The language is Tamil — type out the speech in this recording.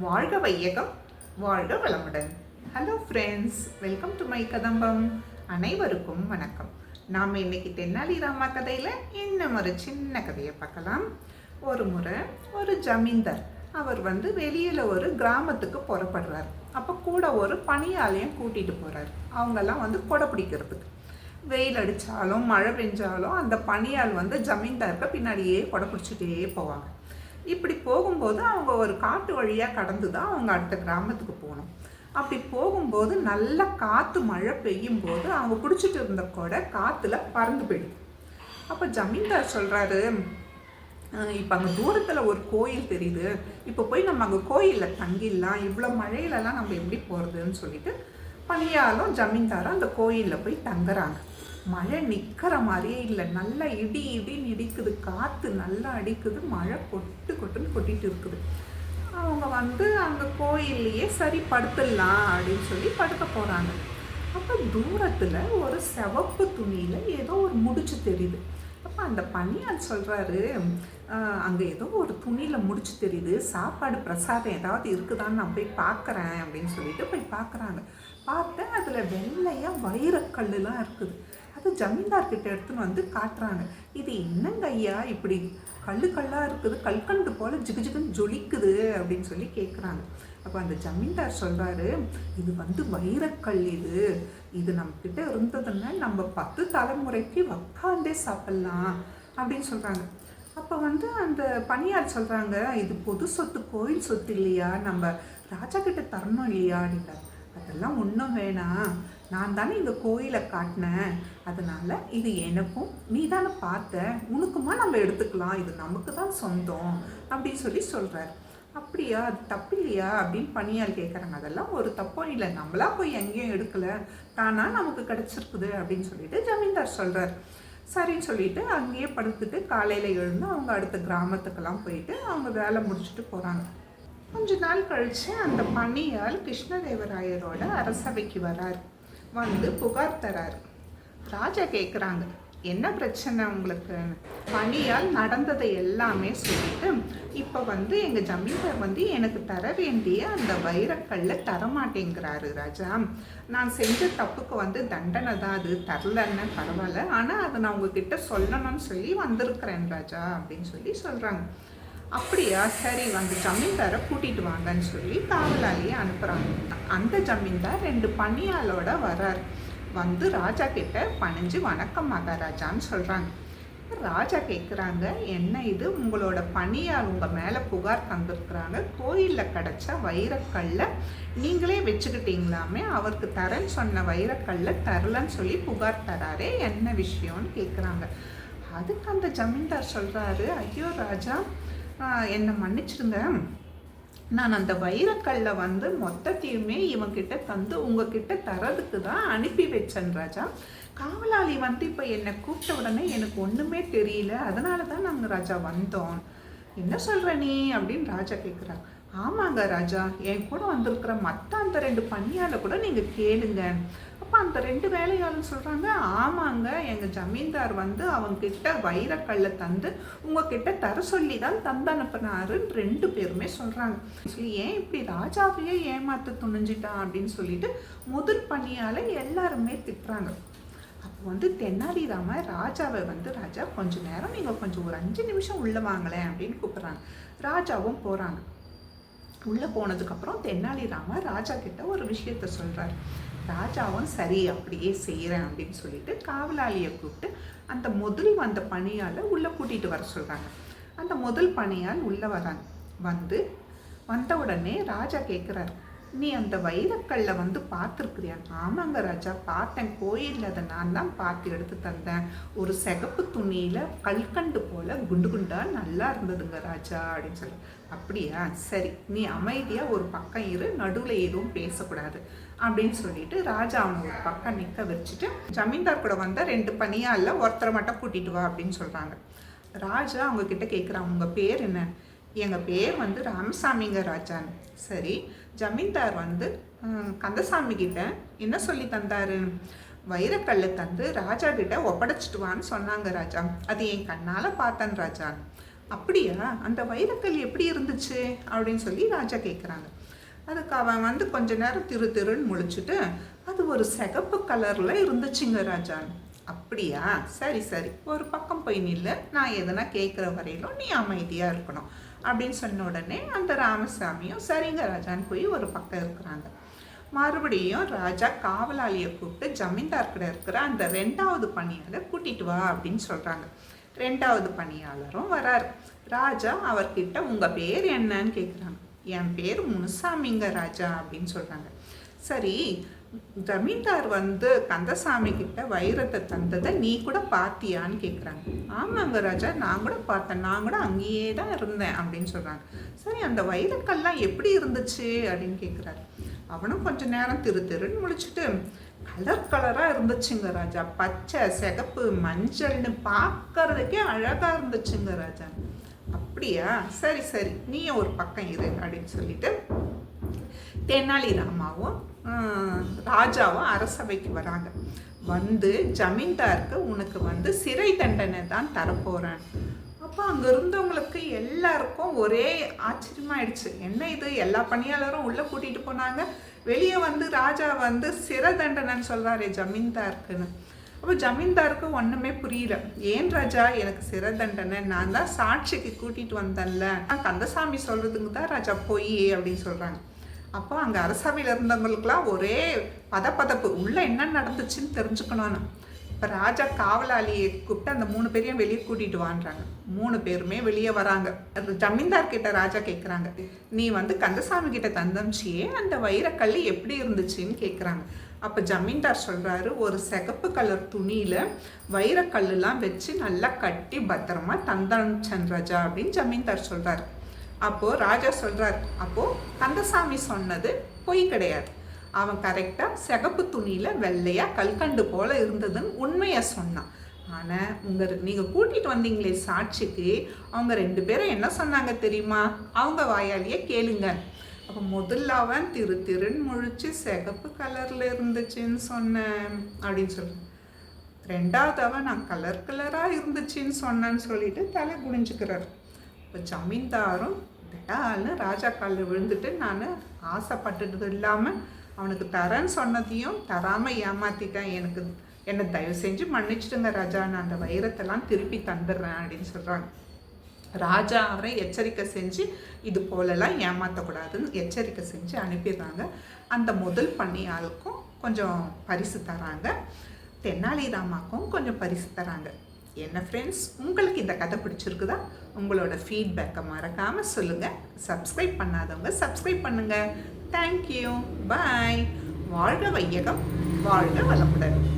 வாழ்க வையகம் வாழ்க வளமுடன். Hello friends welcome to my Kadambam அனைவருக்கும் வணக்கம். நாம் இன்னைக்கு தென்னாலிராமா கதையில் இன்னும் ஒரு சின்ன கதையை பார்க்கலாம். ஒரு முறை ஒரு ஜமீன்தார் அவர் வந்து வெளியில் ஒரு கிராமத்துக்கு புறப்படுறார். அப்போ கூட ஒரு பணியாளையும் கூட்டிகிட்டு போகிறார் அவங்கெல்லாம் வந்து கொடை பிடிக்கிறதுக்கு. வெயில் அடித்தாலும் மழை பெஞ்சாலும் அந்த பனியால் வந்து ஜமீன்தாருக்கு பின்னாடியே கொடை பிடிச்சிட்டே போவாங்க. இப்படி போகும்போது அவங்க ஒரு காட்டு வழியாக கடந்து தான் அவங்க அடுத்த கிராமத்துக்கு போகணும். அப்படி போகும்போது நல்ல காற்று மழை பெய்யும் போது அவங்க பிடிச்சிட்டு இருந்த கொடை காற்றுல பறந்து போயிடுது. அப்போ ஜமீன்தார் சொல்கிறாரு இப்போ அங்கே தூரத்தில் ஒரு கோயில் தெரியுது. இப்போ போய் நம்ம அங்கே கோயிலில் தங்கிடலாம். இவ்வளோ மழையிலலாம் நம்ம எப்படி போகிறதுன்னு சொல்லிட்டு பணியாலும் ஜமீன்தாரும் அந்த கோயிலில் போய் தங்குறாங்க. மழை நிற்கிற மாதிரியே இல்லை. நல்லா இடி இடின்னு இடிக்குது. காற்று நல்லா அடிக்குது. மழை கொட்டு கொட்டுன்னு கொட்டிட்டு இருக்குது. அவங்க வந்து அங்கே கோயில்லையே சரி படுத்துடலாம் அப்படின்னு சொல்லி படுக்க போகிறாங்க அப்போ தூரத்தில் ஒரு சிவப்பு துணியில் ஏதோ ஒரு முடிச்சு தெரியுது. அப்போ அந்த பணியால் சொல்கிறாரு அங்கே ஏதோ ஒரு துணியில் முடிச்சு தெரியுது. சாப்பாடு பிரசாதம் ஏதாவது இருக்குதான்னு நான் போய் பார்க்குறேன் அப்படின்னு சொல்லிட்டு போய் பார்க்குறாங்க பார்த்தேன் அதில் வெள்ளையாக வைரக்கல்லாம் இருக்குது. அது ஜமீன்தார்கிட்ட எடுத்துன்னு வந்து காட்டுறாங்க. இது என்னங்க ஐயா இப்படி கல் கல்லாக இருக்குது கல்கண்டு போல் ஜிகு ஜிகுன்னு ஜொலிக்குது அப்படின்னு சொல்லி கேட்குறாங்க அப்போ அந்த ஜமீன்தார் சொல்கிறாரு இது வந்து வைரக்கல் இது. இது நம்மக்கிட்ட இருந்ததுன்னா நம்ம பத்து தலைமுறைக்கு உக்காந்தே சாப்பிட்லாம் அப்படின்னு சொல்கிறாங்க அப்போ வந்து அந்த பணியார் சொல்கிறாங்க இது பொது சொத்து கோயில் சொத்து இல்லையா? நம்ம ராஜா கிட்ட தரணும் இல்லையா அப்படின்றார். அதெல்லாம் ஒன்றும் வேணாம். நான் தானே இந்த கோயிலை காட்டினேன். அதனால் இது எனக்கும் நீ தானே பார்த்த. உனக்குமா நம்ம எடுத்துக்கலாம். இது நமக்கு தான் சொந்தம் அப்படின்னு சொல்லி சொல்கிறார் அப்படியா? அது தப்பு இல்லையா? அப்படின்னு பணியால் கேட்குறாங்க அதெல்லாம் ஒரு தப்பும் இல்லை. நம்மளா போய் எங்கேயும் எடுக்கலை. தானா நமக்கு கிடச்சிருக்குது. அப்படின்னு சொல்லிட்டு ஜமீன்தார் சொல்கிறார் சரின்னு சொல்லிட்டு அங்கேயே படுத்துட்டு காலையில் எழுந்து அவங்க அடுத்த கிராமத்துக்கெல்லாம் போயிட்டு அவங்க வேலை முடிச்சுட்டு போகிறாங்க கொஞ்ச நாள் கழித்து அந்த பணியால் கிருஷ்ணதேவராயரோட அரசவைக்கு வரார். வந்து புகார் தரார். ராஜா கேட்குறாங்க என்ன பிரச்சனை உங்களுக்கு பணியால் நடந்ததை எல்லாமே சொல்லிட்டு இப்போ வந்து எங்கள் ஜமீன்தார் வந்து எனக்கு தர வேண்டிய அந்த வைரக்கல்ல தரமாட்டேங்கிறாரு ராஜா. நான் செஞ்ச தப்புக்கு வந்து தண்டனை தான் அது. தரலன்னு பரவாயில்ல. ஆனால் அதை நான் உங்ககிட்ட சொல்லணும்னு சொல்லி வந்திருக்கிறேன் ராஜா அப்படின்னு சொல்லி சொல்கிறாங்க அப்படியா? சரி வந்து ஜமீன்தாரை கூட்டிட்டு வாங்கன்னு சொல்லி காவலாளியை அனுப்புகிறாங்க அந்த ஜமீன்தார் ரெண்டு பணியாளோட வரார் வந்து ராஜா கிட்ட பணிஞ்சு வணக்கம் மகாராஜான்னு சொல்கிறாங்க ராஜா கேட்குறாங்க என்ன இது? உங்களோட பணியால் உங்கள் மேலே புகார் தந்துருக்குறாங்க. கோயிலில் கிடச்ச வைரக்கல்ல நீங்களே வச்சுக்கிட்டீங்களாமே? அவருக்கு தரேன்னு சொன்ன வைரக்கல்ல தரலன்னு சொல்லி புகார் தராரே. என்ன விஷயம்னு கேட்குறாங்க அதுக்கு அந்த ஜமீன்தார் சொல்கிறாரு ஐயோ ராஜா என்னை மன்னிச்சிருங்க. நான் அந்த வைரக்கல்லை வந்து மொத்தத்தையுமே இவங்கிட்ட தந்து உங்ககிட்ட தரதுக்கு தான் அனுப்பி வச்சேன் ராஜா. காவலாளி வந்து இப்போ என்னை கூப்பிட்ட உடனே எனக்கு ஒன்றுமே தெரியல. அதனால தான் நாங்கள் ராஜா வந்தோம். என்ன சொல்கிற நீ? அப்படின்னு ராஜா கேட்குறாங்க ஆமாங்க ராஜா. என் கூட வந்திருக்கிற மற்ற அந்த ரெண்டு பணியால கூட நீங்கள் கேளுங்க. அப்போ அந்த ரெண்டு வேலையாளும் சொல்கிறாங்க ஆமாங்க எங்கள் ஜமீன்தார் வந்து அவங்கக்கிட்ட வைரக்கல்லை தந்து உங்ககிட்ட தர சொல்லி தான் தந்து அனுப்புனாருன்னு ரெண்டு பேருமே சொல்கிறாங்க சொல்லி ஏன் இப்படி ராஜாவையே ஏமாற்ற துணிஞ்சிட்டான் அப்படின்னு சொல்லிட்டு முதல் பணியால் எல்லாருமே திட்டுறாங்க. அப்போ வந்து தென்னாலிராம ராஜாவை வந்து ராஜா கொஞ்ச நேரம் நீங்கள் கொஞ்சம் ஒரு அஞ்சு நிமிஷம் உள்ளே வாங்களேன் அப்படின்னு கூப்பிட்றாங்க. ராஜாவும் போகிறாங்க உள்ளே போனதுக்கப்புறம் தென்னாலிராம ராஜா கிட்ட ஒரு விஷயத்த சொல்கிறார் ராஜாவும் சரி அப்படியே செய்கிறேன் அப்படின்னு சொல்லிட்டு காவலாளியை கூப்பிட்டு அந்த முதல் வந்த பணியால் உள்ளே கூட்டிகிட்டு வர சொல்கிறாங்க அந்த முதல் பணியால் உள்ளே வராங்க வந்து வந்த உடனே ராஜா கேட்குறாரு நீ அந்த வைரக்கல்ல வந்து பார்த்துருக்குறியா? ஆமாங்க ராஜா பார்த்தேன். கோயிலில் அதை நான் தான் பார்த்து எடுத்து தந்தேன். ஒரு சிகப்பு துணியில் கல்கண்டு போல் குண்டு குண்டாக நல்லா இருந்ததுங்க ராஜா அப்படின்னு சொல்லி அப்படியா? சரி நீ அமைதியாக ஒரு பக்கம் இரு. நடுவில் எதுவும் பேசக்கூடாது. அப்படின்னு சொல்லிட்டு ராஜா அவனை ஒரு பக்கம் நிற்க வச்சுட்டு ஜமீன்தார் கூட வந்தால் ரெண்டு பணியால ஒருத்தரை மட்டும் கூட்டிட்டு வா அப்படின்னு சொல்கிறாங்க ராஜா அவங்க கிட்ட கேட்குறான் உங்கள் பேர் என்ன? எங்கள் பேர் வந்து ராமசாமிங்க ராஜான்னு சரி ஜமீன்தார் வந்து கந்தசாமி கிட்ட என்ன சொல்லி தந்தாரு? வைரக்கல்ல தந்து ராஜா கிட்ட ஒப்படைச்சிட்டு வான்னு சொன்னாங்க ராஜா. அது என் கண்ணால் பார்த்தேன் ராஜா. அப்படியா? அந்த வைரக்கல் எப்படி இருந்துச்சு? அப்படின்னு சொல்லி ராஜா கேட்குறாங்க அதுக்கு அவன் வந்து கொஞ்ச நேரம் திரு திருன்னு முழிச்சிட்டு அது ஒரு சிகப்பு கலரில் இருந்துச்சுங்க ராஜான்னு அப்படியா? சரி சரி. ஒரு பக்கம் போய் நில்லு. நான் எதனா கேட்குற வரையிலும் நீ அமைதியாக இருக்கணும். அப்படின்னு சொன்ன உடனே அந்த ராமசாமியும் சரிங்க ராஜான்னு போய் ஒரு பக்கம் இருக்கிறாங்க. மறுபடியும் ராஜா காவலாளியை கூப்பிட்டு ஜமீன்தார்கிட்ட இருக்கிற அந்த ரெண்டாவது பணியாளர் கூட்டிட்டு வா அப்படின்னு சொல்கிறாங்க ரெண்டாவது பணியாளரும் வரார். ராஜா அவர்கிட்ட உங்கள் பேர் என்னன்னு கேட்குறாங்க என் பேர் முனுசாமிங்க ராஜா அப்படின்னு சொல்கிறாங்க சரி ஜமீன்தார் வந்து கந்தசாமி கிட்ட வைரத்தை தந்ததை நீ கூட பார்த்தியான்னு கேட்குறாங்க ஆமாங்க ராஜா நான் கூட பார்த்தேன். நான் கூட அங்கேயே தான் இருந்தேன் அப்படின்னு சொல்கிறாங்க சரி அந்த வைரக்கல்லாம் எப்படி இருந்துச்சு அப்படின்னு கேட்குறாரு அவனும் கொஞ்ச நேரம் திரு திருன்னு முடிச்சுட்டு கலர் கலராக இருந்துச்சுங்க ராஜா. பச்சை சிகப்பு மஞ்சள்னு பார்க்கறதுக்கே அழகாக இருந்துச்சுங்க ராஜா. அப்படியா? சரி சரி. நீயும் ஒரு பக்கம் இரு அப்படின்னு சொல்லிட்டு தெனாலிராமாவும் ராஜாவும் அரசவைக்கு வராங்க. வந்து ஜமீன்தாருக்கு உனக்கு வந்து சிறை தண்டனை தான் தரப்போகிறேன் அப்போ அங்கே இருந்தவங்களுக்கு எல்லாருக்கும் ஒரே ஆச்சரியமாயிடுச்சு. என்ன இது? எல்லா பணியாளரும் உள்ளே கூட்டிகிட்டு போனாங்க. வெளியே வந்து ராஜா வந்து சிறை தண்டனைன்னு சொல்கிறாரே ஜமீன்தாருக்குன்னு. அப்போ ஜமீன்தாருக்கு ஒன்றுமே புரியல. ஏன் ராஜா? எனக்கு சிறை தண்டனை. நான் தான் சாட்சிக்கு கூட்டிகிட்டு வந்தேன்ல. நான் கந்தசாமி சொல்கிறதுக்கு தான் ராஜா பொய் அப்படின்னு சொல்கிறாங்க அப்போ அங்கே அரசாமையில் இருந்தவங்களுக்குலாம் ஒரே பதப்பதப்பு. உள்ளே என்ன நடந்துச்சுன்னு தெரிஞ்சுக்கணும்னு. இப்போ ராஜா காவலாளியை கூப்பிட்டு அந்த மூணு பேரையும் வெளியே கூட்டிட்டு வான்றாங்க. மூணு பேருமே வெளியே வராங்க. ஜமீன்தார் கிட்ட ராஜா கேட்குறாங்க நீ வந்து கந்தசாமி கிட்ட தந்தம்ச்சியே அந்த வைரக்கல் எப்படி இருந்துச்சுன்னு கேட்குறாங்க அப்போ ஜமீன்தார் சொல்கிறாரு ஒரு சிகப்பு கலர் துணியில் வைரக்கல்லாம் வச்சு நல்லா கட்டி பத்திரமா தந்தம்சன் ராஜா அப்படின்னு ஜமீன்தார் சொல்கிறாரு அப்போது ராஜா சொல்கிறார் அப்போது கந்தசாமி சொன்னது பொய் கிடையாது. அவன் கரெக்டாக சிகப்பு துணியில் வெள்ளையாக கல்கண்டு போல் இருந்ததுன்னு உண்மையை சொன்னான். ஆனால் உங்கள் நீங்கள் கூட்டிகிட்டு வந்தீங்களே சாட்சிக்கு அவங்க ரெண்டு பேரும் என்ன சொன்னாங்க தெரியுமா? அவங்க வாயாலேயே கேளுங்க. அப்போ முதல்ல அவன் திரு திருன்னு முழிச்சு சிகப்பு கலரில் இருந்துச்சுன்னு சொன்னேன் அப்படின்னு சொல்லுவேன் ரெண்டாவது அவன் நான் கலர் கலராக இருந்துச்சுன்னு சொன்னேன்னு சொல்லிட்டு தலை குடிஞ்சுக்கிறார் இப்போ ஜமீன்தாரும் டடால்னு ராஜா காலில் விழுந்துட்டு நான் ஆசைப்பட்டது இல்லாமல் அவனுக்கு தரேன்னு சொன்னதையும் தராமல் ஏமாற்றிட்டேன் எனக்கு என்னை தயவு செஞ்சு மன்னிச்சிடுங்க ராஜா நான் அந்த வைரத்தெல்லாம் திருப்பி தந்துடுறேன் அப்படின்னு சொல்கிறாங்க ராஜா அவரை எச்சரிக்கை செஞ்சு இது போலலாம் ஏமாற்றக்கூடாதுன்னு எச்சரிக்கை செஞ்சு அனுப்பிடுறாங்க. அந்த முதல் பண்ணியாளுக்கும் கொஞ்சம் பரிசு தராங்க. தென்னாலிராமாக்கும் கொஞ்சம் பரிசு தராங்க. என்ன ஃப்ரெண்ட்ஸ் உங்களுக்கு இந்த கதை பிடிச்சிருக்குதா? உங்களோட ஃபீட்பேக்கை மறக்காமல் சொல்லுங்கள் சப்ஸ்கிரைப் பண்ணாதவங்க சப்ஸ்கிரைப் பண்ணுங்கள் தேங்க்யூ பாய் வாழ்க வையகம் வாழ்க வளமுடன்.